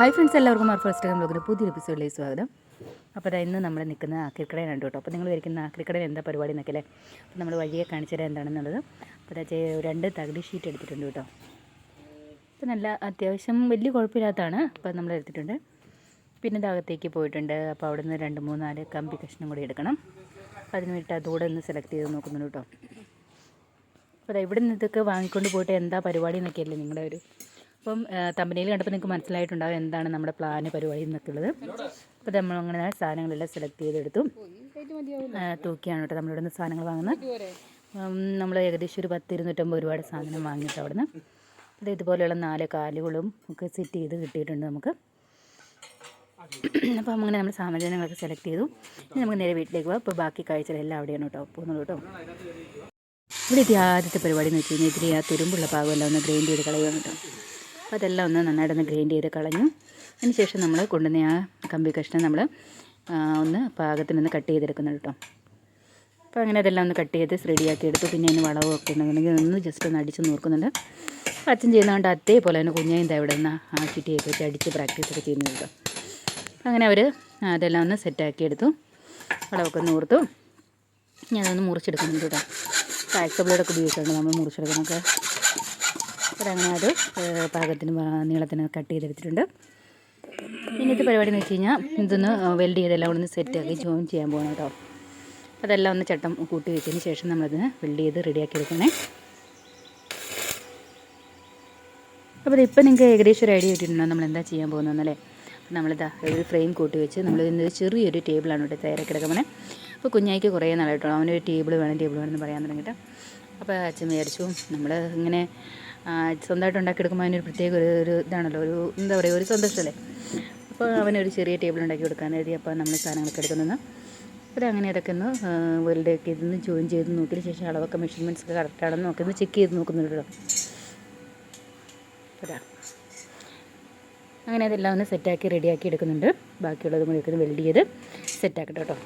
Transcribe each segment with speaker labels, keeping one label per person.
Speaker 1: Hi friends എല്ലാവർക്കും Mar first time ബ്ലോഗിന്റെ പുതിയ എപ്പിസോഡിലേക്ക് സ്വാഗതം. അപ്പോൾ ഇന്ന് നമ്മൾ നിൽക്കുന്ന ആക്രിക്കടയിൽ രണ്ട് കേട്ടോ. അപ്പോൾ നിങ്ങൾ വരിക്കുന്ന ആക്രിക്കടയിൽ എന്താ പരിപാടി എന്നൊക്കെ അപ്പോൾ നമ്മൾ വഴിയെ കാണിച്ചു തരാം എന്താണെന്നുള്ളത്. അപ്പോൾ രണ്ട് തകടി ഷീറ്റ് എടുത്തിട്ടുണ്ട് കേട്ടോ. അപ്പോൾ നല്ല അത്യാവശ്യം വലിയ കുഴപ്പമില്ലാത്തതാണ്. അപ്പോൾ നമ്മൾ എടുത്തിട്ടുണ്ട്. പിന്നെ അകത്തേക്ക് പോയിട്ടുണ്ട്. അപ്പോൾ അവിടെ നിന്ന് രണ്ട് മൂന്ന് നാല് കമ്പി കഷ്ണം കൂടി എടുക്കണം. അതിന് വേണ്ടിയിട്ട് അതുകൂടെ ഒന്ന് സെലക്ട് ചെയ്ത് നോക്കുന്നുണ്ട് കേട്ടോ. അപ്പോൾ ഇവിടെ നിന്ന് ഇതൊക്കെ വാങ്ങിക്കൊണ്ട് പോയിട്ട് എന്താ പരിപാടി എന്നൊക്കെയല്ലേ നിങ്ങളുടെ ഒരു അപ്പം തമ്പനിയിൽ കണ്ടപ്പോൾ നിങ്ങൾക്ക് മനസ്സിലായിട്ടുണ്ടാവും എന്താണ് നമ്മുടെ പ്ലാന് പരിപാടി എന്നൊക്കെ ഉള്ളത് അപ്പോൾ നമ്മൾ അങ്ങനെ സാധനങ്ങളെല്ലാം സെലക്ട് ചെയ്തെടുത്തു. തൂക്കിയാണ് കേട്ടോ നമ്മളിവിടെ നിന്ന് സാധനങ്ങൾ വാങ്ങുന്നത്. നമ്മൾ ഏകദേശം ഒരു പത്ത് ഇരുന്നൂറ്റമ്പത് ഒരുപാട് സാധനം വാങ്ങിയിട്ട് അവിടെ നിന്ന് അത് ഇതുപോലെയുള്ള നാല് കാലുകളും ഒക്കെ സെറ്റ് ചെയ്ത് കിട്ടിയിട്ടുണ്ട് നമുക്ക്. അപ്പോൾ അങ്ങനെ നമ്മൾ സാമജനങ്ങളൊക്കെ സെലക്ട് ചെയ്തു. ഇനി നമുക്ക് നേരെ വീട്ടിലേക്ക് പോകാം അപ്പോൾ ബാക്കി കാഴ്ചകളെല്ലാം അവിടെയാണ് കേട്ടോ പോകുന്നുള്ളൂ കേട്ടോ. ഇവിടെ ആദ്യത്തെ പരിപാടി എന്ന് വെച്ച് കഴിഞ്ഞാൽ ഇതിൽ ആ തുരുമ്പുള്ള ഭാഗമെല്ലാം ഒന്ന് ഗ്രൈൻഡ് ചെയ്ത് കളയുകയാണ് കേട്ടോ. അപ്പോൾ അതെല്ലാം ഒന്ന് നന്നായിട്ടൊന്ന് ഗ്രൈൻഡ് ചെയ്ത് കളഞ്ഞു. അതിന് ശേഷം നമ്മൾ കൊണ്ടുവന്ന ആ കമ്പി കഷ്ണം നമ്മൾ ഒന്ന് പാകത്തിനൊന്ന് കട്ട് ചെയ്തെടുക്കുന്നുണ്ട് കേട്ടോ. അപ്പോൾ അങ്ങനെ അതെല്ലാം ഒന്ന് കട്ട് ചെയ്ത് റെഡിയാക്കി എടുത്തു. പിന്നെ അതിന് വളവും ഒക്കെ ഉണ്ടെന്നുണ്ടെങ്കിൽ ഒന്ന് ജസ്റ്റ് ഒന്ന് അടിച്ച് നോക്കുന്നുണ്ട്. അച്ഛൻ ചെയ്യുന്നതുകൊണ്ട് അതേപോലെ തന്നെ കുഞ്ഞിന്റെ അവിടെ നിന്ന് ആ ചിട്ടിയൊക്കെ വെച്ച് അടിച്ച് പ്രാക്ടീസൊക്കെ ചെയ്യുന്നത് കേട്ടോ. അങ്ങനെ അവർ അതെല്ലാം ഒന്ന് സെറ്റാക്കി എടുത്തു. വളമൊക്കെ ഞാൻ അതൊന്ന് മുറിച്ചെടുക്കുന്നുണ്ട് കേട്ടോ. ടാക്സ് ബ്ലേഡൊക്കെ ഉപയോഗിച്ചുകൊണ്ട് നമ്മൾ മുറിച്ചെടുക്കുന്നൊക്കെ അതങ്ങനെ അത് പാകത്തിന് നീളത്തിന് കട്ട് ചെയ്തെടുത്തിട്ടുണ്ട്. ഇന്നത്തെ പരിപാടി എന്ന് വെച്ച് കഴിഞ്ഞാൽ ഇതൊന്ന് വെൽഡ് ചെയ്തെല്ലാം ഒന്ന് സെറ്റാക്കി ജോയിൻ ചെയ്യാൻ പോകണം കേട്ടോ അതെല്ലാം ഒന്ന് ചട്ടം കൂട്ടി വെച്ചതിന് ശേഷം നമ്മളതിന് വെൽഡ് ചെയ്ത് റെഡിയാക്കി എടുക്കണേ. അപ്പോൾ ഇപ്പം നിങ്ങൾക്ക് ഏകദേശം ഒരു ഐഡിയ കിട്ടിയിട്ടുണ്ടോ? നമ്മൾ എന്താ ചെയ്യാൻ പോകുന്നതെന്നല്ലേ നമ്മളിതാ ഒരു ഫ്രെയിം കൂട്ടി വെച്ച് നമ്മൾ ഇതിന്റെ ചെറിയൊരു ടേബിളാണ് ഇവിടെ തയ്യാറാക്കി അപ്പോൾ കുഞ്ഞായിക്ക് കുറേ നാളായിട്ടോ? അവനൊരു ടേബിൾ വേണം ടേബിൾ വേണമെന്ന് പറയാൻ തുടങ്ങിയിട്ട്. അപ്പോൾ അച്ഛൻ വിചാരിച്ചു നമ്മൾ ഇങ്ങനെ സ്വന്തമായിട്ട് ഉണ്ടാക്കിയെടുക്കുമ്പോൾ അതിനൊരു പ്രത്യേക ഒരു ഒരു ഇതാണല്ലോ ഒരു എന്താ പറയുക ഒരു സന്തോഷമല്ലേ? അപ്പോൾ അവനൊരു ചെറിയ ടേബിൾ ഉണ്ടാക്കി കൊടുക്കാൻ എഴുതി അപ്പോൾ നമ്മൾ സാധനങ്ങളൊക്കെ എടുക്കുന്നു അപ്പോൾ അങ്ങനെ അതൊക്കെ ഒന്ന് വേൾഡ് ഒക്കെ ഇതൊന്ന് ജോയിൻ ചെയ്ത് നോക്കിയതിന് ശേഷം അളവൊക്കെ മെഷർമെന്റ്സ് ഒക്കെ കറക്റ്റാണെന്ന് നോക്കി ഒന്ന് ചെക്ക് ചെയ്ത് നോക്കുന്നുണ്ട് കേട്ടോ അതാ അങ്ങനെ അതെല്ലാം ഒന്ന് സെറ്റാക്കി റെഡിയാക്കി എടുക്കുന്നുണ്ട്. ബാക്കിയുള്ളതും കൂടി ഒക്കെ വെൽഡ് ചെയ്ത് സെറ്റാക്കട്ടെ കേട്ടോ.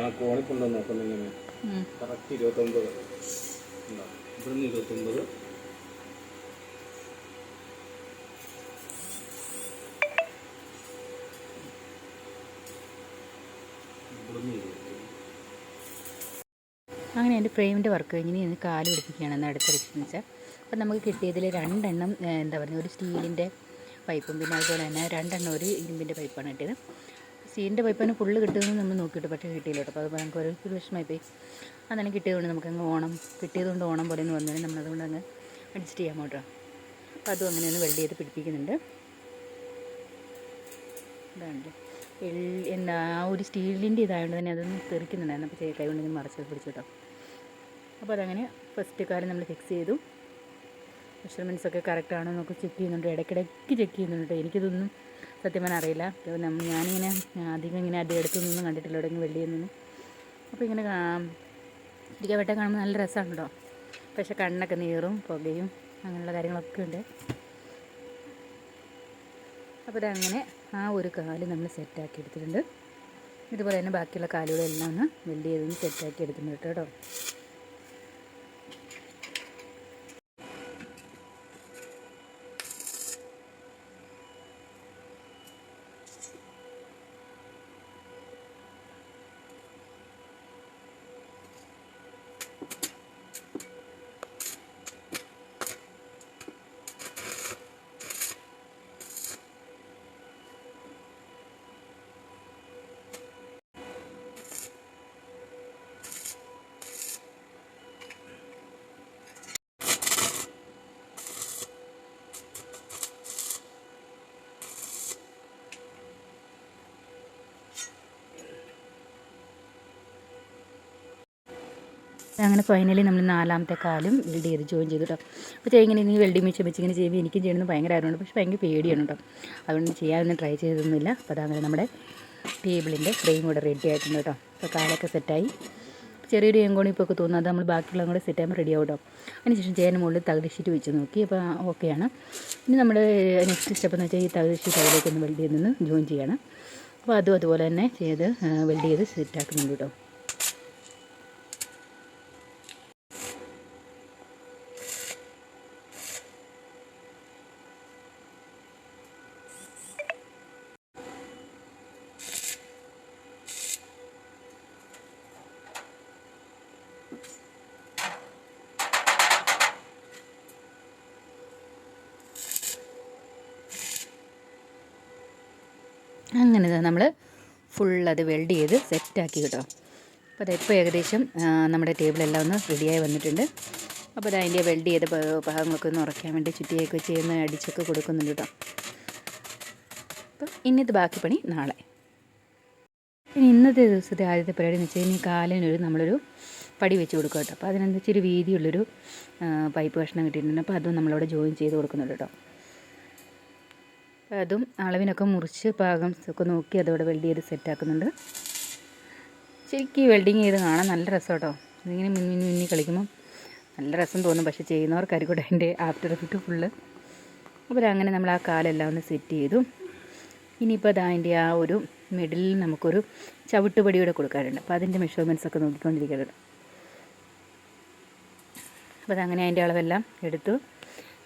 Speaker 2: ഇതാണ് കോണിക്കൊണ്ടോ
Speaker 1: നോക്കുന്നെങ്കിൽ.
Speaker 2: കറക്റ്റ് ഇരുപത്തൊമ്പത്. ഇവിടുന്ന് ഇരുപത്തൊമ്പത്.
Speaker 1: അങ്ങനെ എന്റെ ഫ്രെയിമിന്റെ വർക്ക് കഴിഞ്ഞ് ഇനി കാൽ പിടിപ്പിക്കുകയാണ് എന്ന് അടുത്തടിച്ചെന്ന് വെച്ചാൽ. അപ്പം നമുക്ക് കിട്ടിയതിൽ രണ്ടെണ്ണം എന്താ പറയുക ഒരു സ്റ്റീലിന്റെ പൈപ്പും പിന്നെ അതുപോലെ തന്നെ രണ്ടെണ്ണം ഒരു ഇരുമ്പിന്റെ പൈപ്പാണ് കിട്ടിയത്. സ്റ്റീലിന്റെ പൈപ്പിന് ഫുള്ള് കിട്ടുമെന്ന് നമ്മൾ നോക്കിയിട്ട് പക്ഷേ കിട്ടിയില്ല കേട്ടോ. അപ്പോൾ അത് നമുക്ക് ഒരു വിഷമമായി പോയി അതന്നെ കിട്ടിയതുകൊണ്ട് നമുക്ക് അങ്ങ് ഓണം കിട്ടിയതുകൊണ്ട് ഓണം പോലെ എന്ന് നമ്മൾ അതുകൊണ്ട് അങ്ങ് അഡ്ജസ്റ്റ് ചെയ്യാൻ കേട്ടോ. അപ്പോൾ അതും അങ്ങനെ ഒന്ന് വെൽഡ് ചെയ്ത് പിടിപ്പിക്കുന്നുണ്ട്. ഇതാണ്ട് എന്താ ആ ഒരു സ്റ്റീലിന്റെ ഇതായതുകൊണ്ട് തന്നെ അതൊന്ന് തെറിക്കുന്നുണ്ടായിരുന്നു. അപ്പോൾ കൈ കൊണ്ട് ഇങ്ങനെ മറച്ചത് പിടിച്ചു കേട്ടോ. അപ്പോൾ അതങ്ങനെ ഫസ്റ്റ് കാലം നമ്മൾ ഫിക്സ് ചെയ്തു. മെഷർമെന്റ്സ് ഒക്കെ കറക്റ്റ് ആണോ എന്നൊക്കെ ചെക്ക് ചെയ്യുന്നുണ്ട്. ഇടയ്ക്കിടയ്ക്ക് ചെക്ക് ചെയ്യുന്നുണ്ട് എനിക്കിതൊന്നും സത്യം പറഞ്ഞാൽ അറിയില്ല. ഞാനിങ്ങനെ അധികം ഇങ്ങനെ അടി നിന്നും കണ്ടിട്ടില്ല. ഇവിടെ വെള്ളിയിൽ നിന്നും. അപ്പോൾ ഇങ്ങനെ ഇരിക്കാൻ വെട്ടം കാണുമ്പോൾ നല്ല രസമാണ് കേട്ടോ പക്ഷേ കണ്ണൊക്കെ നീറും പുകയും അങ്ങനെയുള്ള കാര്യങ്ങളൊക്കെ ഉണ്ട്. അപ്പോൾ അതങ്ങനെ ആ ഒരു കാൽ നമ്മൾ സെറ്റാക്കി എടുത്തിട്ടുണ്ട്. ഇതുപോലെ തന്നെ ബാക്കിയുള്ള കാലുകളെല്ലാം ഒന്ന് വെൽഡ് ചെയ്തൊന്ന് സെറ്റാക്കി എടുത്തിട്ടുണ്ട് കേട്ടോ. അങ്ങനെ ഫൈനലി നമ്മൾ നാലാമത്തെ കാലും വെൽഡ് ചെയ്ത് ജോയിൻ ചെയ്തു കേട്ടോ അപ്പോൾ ഇങ്ങനെ ഇനി വെൽഡിങ് മെഷീൻ വെച്ച് ഇങ്ങനെ ചെയ്യുമ്പോൾ എനിക്കും ചെയ്യണമെന്ന് ഭയങ്കര ആഗ്രഹമുണ്ട്. പക്ഷേ ഭയങ്കര പേടിയാണ് കേട്ടോ അതുകൊണ്ട് ചെയ്യാനൊന്നും ട്രൈ ചെയ്തൊന്നുമില്ല അപ്പോൾ അതങ്ങനെ നമ്മുടെ ടേബിളിന്റെ ഫ്രെയിം കൂടെ റെഡി ആയിട്ടുണ്ട് കേട്ടോ അപ്പോൾ കാലൊക്കെ സെറ്റായി ചെറിയൊരു എങ്കോണി ഇപ്പോൾ ഒക്കെ തോന്നുന്നത് നമ്മൾ ബാക്കിയുള്ളതും കൂടെ സെറ്റ് ആകുമ്പോൾ റെഡി ആവും കേട്ടോ അതിനുശേഷം ചെയ്യാൻ മുകളിൽ തകടി ഷീറ്റ് വെച്ച് നോക്കി. അപ്പോൾ ഓക്കെയാണ് ഇനി നമ്മൾ നെക്സ്റ്റ് സ്റ്റെപ്പ് എന്ന് വെച്ചാൽ ഈ തകടി ഷീറ്റ് അതിലേക്ക് ഒന്ന് വെൽഡ് ചെയ്ത് നിന്ന് ജോയിൻ ചെയ്യണം. അപ്പോൾ അതും അതുപോലെ തന്നെ ചെയ്ത് വെൽഡ് ചെയ്ത് സെറ്റാക്കുന്നുണ്ട് കേട്ടോ അങ്ങനെ നമ്മൾ ഫുൾ അത് വെൽഡ് ചെയ്ത് സെറ്റാക്കി കേട്ടോ. അപ്പോൾ അതിപ്പോൾ ഏകദേശം നമ്മുടെ ടേബിളെല്ലാം ഒന്ന് റെഡിയായി വന്നിട്ടുണ്ട്. അപ്പോൾ അത് അതിന്റെ വെൽഡ് ചെയ്ത ഭാഗങ്ങളൊക്കെ ഒന്ന് ഉറക്കാൻ വേണ്ടി ചുറ്റിയൊക്കെ ചെയ്യുന്ന അടിച്ചൊക്കെ കൊടുക്കുന്നുണ്ട് കേട്ടോ. അപ്പം ഇന്നത്തെ ബാക്കി പണി നാളെ. ഇനി ഇന്നത്തെ ദിവസത്തെ ആദ്യത്തെ പരിപാടി എന്ന് വെച്ചാൽ ഇനി കാലിനൊരു നമ്മളൊരു പടി വെച്ച് കൊടുക്കുക കേട്ടോ. അപ്പോൾ അതിനെന്താ വെച്ചാൽ ഒരു വീതിയുള്ളൊരു പൈപ്പ് കഷ്ണം കിട്ടിയിട്ടുണ്ട്. അപ്പോൾ അതും നമ്മളവിടെ ജോയിൻ ചെയ്ത് കൊടുക്കുന്നുണ്ട് കേട്ടോ. അതും അളവിനൊക്കെ മുറിച്ച് പാകം ഒക്കെ നോക്കി അതോടെ വെൽഡ് ചെയ്ത് സെറ്റാക്കുന്നുണ്ട് ശരിക്കും ഈ വെൽഡിങ് ചെയ്ത് കാണാൻ നല്ല രസം കേട്ടോ ഇതിങ്ങനെ മിന്നി മിന്നി കളിക്കുമ്പം നല്ല രസം തോന്നും. പക്ഷേ ചെയ്യുന്നവർക്കായിരിക്കും അതിന്റെ ആഫ്റ്റർ എഫക്റ്റ് ഫുള്ള് അപ്പോൾ അങ്ങനെ നമ്മൾ ആ കാലെല്ലാം ഒന്ന് സെറ്റ് ചെയ്തു. ഇനിയിപ്പോൾ അത് അതിന്റെ ആ ഒരു മിഡിലിൽ നമുക്കൊരു ചവിട്ടുപടി കൂടെ കൊടുക്കാറുണ്ട് അപ്പോൾ അതിന്റെ മെഷർമെന്റ്സ് ഒക്കെ നോക്കിക്കൊണ്ടിരിക്കുന്നുണ്ട് അപ്പോൾ അതങ്ങനെ അതിന്റെ അളവെല്ലാം എടുത്തു.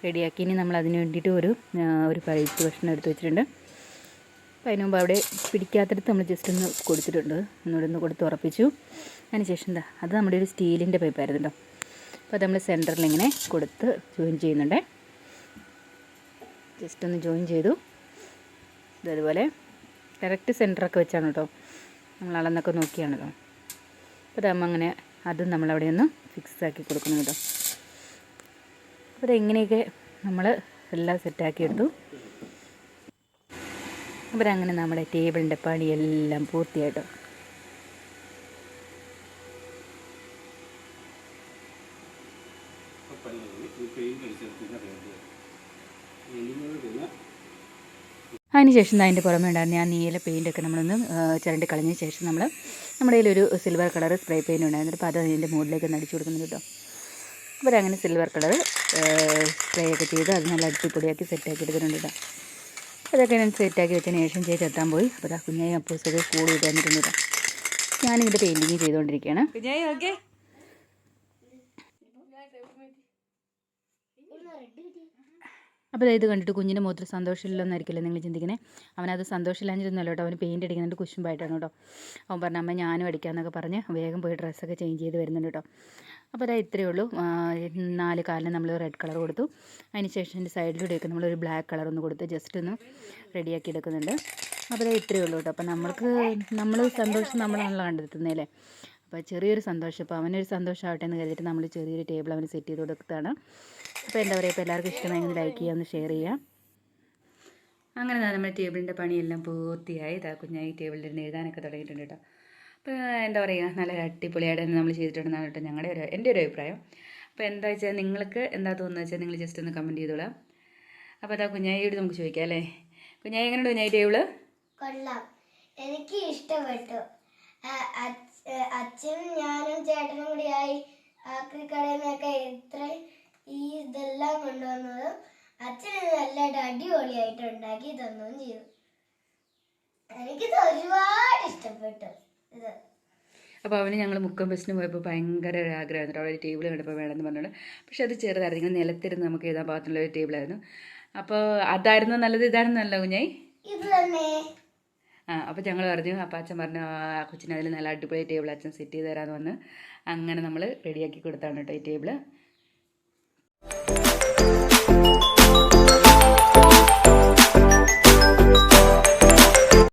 Speaker 1: റെഡിയാക്കി. ഇനി നമ്മൾ അതിന് വേണ്ടിയിട്ട് ഒരു ഒരു പഴുത്ത് ഭക്ഷണം എടുത്ത് വെച്ചിട്ടുണ്ട്. അപ്പോൾ അതിന് മുമ്പ് അവിടെ പിടിക്കാത്തടത്ത് നമ്മൾ ജസ്റ്റ് ഒന്ന് കൊടുത്തിട്ടുണ്ട്. ഒന്നുകൂടെ ഒന്ന് കൊടുത്ത് ഉറപ്പിച്ചു. അതിന് ശേഷം എന്താ അത് നമ്മുടെ ഒരു സ്റ്റീലിന്റെ പൈപ്പായിരുന്നു കേട്ടോ. അപ്പോൾ അത് നമ്മൾ സെന്ററിൽ ഇങ്ങനെ കൊടുത്ത് ജോയിൻ ചെയ്യുന്നുണ്ട്. ജസ്റ്റ് ഒന്ന് ജോയിൻ ചെയ്തു. ഇതേപോലെ അതുപോലെ കറക്റ്റ് സെന്ററൊക്കെ വെച്ചാണ് കേട്ടോ. നമ്മൾ അളന്നൊക്കെ നോക്കിയാണല്ലോ അപ്പോൾ അതാകുമ്പോൾ അങ്ങനെ അതും നമ്മളവിടെ ഒന്ന് ഫിക്സ് ആക്കി കൊടുക്കണം കേട്ടോ. അപ്പോൾ ഇങ്ങനെയൊക്കെ നമ്മൾ എല്ലാം സെറ്റാക്കി എടുത്തു. അപ്പോൾ അങ്ങനെ നമ്മുടെ ടേബിളിന്റെ പണിയെല്ലാം പൂർത്തിയായിട്ടോ. അതിനുശേഷം അതിന്റെ പുറമേ ഉണ്ടായിരുന്ന ഞാൻ നീല പെയിന്റൊക്കെ നമ്മളൊന്ന് ചിരണ്ടി കളഞ്ഞ ശേഷം നമ്മൾ നമ്മുടെ കയ്യിലൊരു സിൽവർ കളർ സ്പ്രേ പെയിന്റ് ഉണ്ടായിരുന്നു. അപ്പോൾ അത് അതിന്റെ മുകളിലേക്ക് ഒന്ന് അടിച്ചു കൊടുക്കുന്നുണ്ട് കേട്ടോ. അങ്ങനെ സിൽവർ കളർ സ്പ്രേ ഒക്കെ ചെയ്ത് അത് നല്ല അടിപൊളിയാക്കി സെറ്റാക്കി എടുത്തിട്ടുണ്ട് കേട്ടോ അതൊക്കെ ഞാൻ സെറ്റാക്കി വെച്ചതിന് ശേഷം ചേച്ചി എത്താൻ പോയി. അപ്പോൾ ആ കുഞ്ഞായി അപ്പോസൊക്കെ ഇടാൻ വന്നിട്ടുണ്ട് കേട്ടോ ഞാനിവിടെ പെയിന്റിങ് ചെയ്തുകൊണ്ടിരിക്കുകയാണ്.
Speaker 3: കുഞ്ഞായി ഓക്കെ
Speaker 1: അപ്പോൾ ഇത് കണ്ടിട്ട് കുഞ്ഞിന്റെ മുഖത്തിൽ സന്തോഷമില്ലെന്നായിരിക്കില്ല നിങ്ങൾ ചിന്തിക്കുന്നത് അവനത് സന്തോഷമില്ലാഞ്ഞിരുന്നല്ലോ കേട്ടോ. അവന് പെയിന്റ് അടിക്കുന്നുണ്ട് കുശുമ്പായിട്ടാണ് കേട്ടോ. അവൻ പറഞ്ഞ അമ്മ ഞാനും അടിക്കാമെന്നൊക്കെ പറഞ്ഞ് വേഗം പോയി ഡ്രസ്സൊക്കെ ചേഞ്ച് ചെയ്ത് വരുന്നുണ്ട് കേട്ടോ. അപ്പോൾ അതാ ഇത്രയേ ഉള്ളൂ. നാല് കാലിന് നമ്മൾ റെഡ് കളർ കൊടുത്തു. അതിന് ശേഷം എന്റെ സൈഡിലൂടെയൊക്കെ നമ്മളൊരു ബ്ലാക്ക് കളർ ഒന്ന് കൊടുത്ത് ജസ്റ്റ് ഒന്ന് റെഡിയാക്കി എടുക്കുന്നുണ്ട്. അപ്പോൾ അതാ ഇത്രയേ ഉള്ളൂ കേട്ടോ. അപ്പോൾ നമ്മൾക്ക് നമ്മൾ സന്തോഷം നമ്മളാണല്ലോ കണ്ടെത്തുന്നതല്ലേ? അപ്പോൾ ചെറിയൊരു സന്തോഷം. അപ്പോൾ അവനൊരു സന്തോഷമാവട്ടെ എന്ന് കരുതിയിട്ട് നമ്മൾ ചെറിയൊരു ടേബിൾ അവന് സെറ്റ് ചെയ്ത് കൊടുത്തതാണ്. അപ്പോൾ എന്താ പറയുക ഇപ്പോൾ എല്ലാവർക്കും ഇഷ്ടമായെങ്കിൽ ലൈക്ക് ചെയ്യുക ഒന്ന് ഷെയർ ചെയ്യുക. അങ്ങനെ നമ്മൾ നമ്മുടെ ടേബിളിന്റെ പണിയെല്ലാം പൂർത്തിയായി. ഇതാ കുഞ്ഞായി ടേബിളിൽ ഇരുന്ന് എഴുതാനൊക്കെ തുടങ്ങിയിട്ടുണ്ട് കേട്ടോ. അപ്പോൾ എന്താ പറയുക നല്ല അടിപൊളിയായിട്ട് തന്നെ നമ്മൾ ചെയ്തിട്ടുണ്ടെന്നാണ് കേട്ടോ ഞങ്ങളുടെ ഒരു എന്റെ ഒരു അഭിപ്രായം. അപ്പോൾ എന്താ വെച്ചാൽ നിങ്ങൾക്ക് എന്താ തോന്നുന്നത് വെച്ചാൽ നിങ്ങൾ ജസ്റ്റ് ഒന്ന് കമന്റ് ചെയ്തോളാം. അപ്പോൾ അതാ കുഞ്ഞായിയോട് നമുക്ക് ചോദിക്കാം അല്ലേ? കുഞ്ഞായി എങ്ങനെയുണ്ട് കുഞ്ഞായി ടേബിൾ?
Speaker 4: കൊള്ളാം. എനിക്ക് ഇഷ്ടപ്പെട്ടു. അച്ഛനും ഞാനും ചേട്ടനും കൂടിയായി ആക്രി കടയിൽ ഈ ഇതെല്ലാം കൊണ്ടുവന്നത് അച്ഛന് നല്ലതായിട്ട് അടിപൊളിയായിട്ട് ഉണ്ടാക്കി തന്നുകയും ചെയ്തു എനിക്കിത് ഒരുപാട് ഇഷ്ടപ്പെട്ടു. ഇത്.
Speaker 1: അപ്പോൾ അവന് ഞങ്ങൾ മുക്കം ബസ്സിന് പോയപ്പോൾ ഭയങ്കര ഒരു ആഗ്രഹമായിരുന്നു അവിടെ ഒരു ടേബിൾ കണ്ടപ്പോൾ വേണമെന്ന് പറഞ്ഞോളൂ പക്ഷെ അത് ചെറുതായിരുന്നു. ഇങ്ങനെ നിലത്തിരുന്ന് നമുക്ക് എഴുതാൻ പാകത്തിനുള്ള ഒരു ടേബിളായിരുന്നു അപ്പോൾ അതായിരുന്നു നല്ലത് ഇതായിരുന്നു നല്ല കുഞ്ഞായി ആ അപ്പോൾ ഞങ്ങൾ പറഞ്ഞു അപ്പോൾ അച്ഛൻ പറഞ്ഞു ആ കൊച്ചിന് അതിൽ നല്ല അടിപൊളി ടേബിൾ അച്ഛൻ സെറ്റ് ചെയ്ത് തരാമെന്ന് പറഞ്ഞ് അങ്ങനെ നമ്മൾ റെഡിയാക്കി കൊടുത്താണ് കേട്ടോ ഈ ടേബിൾ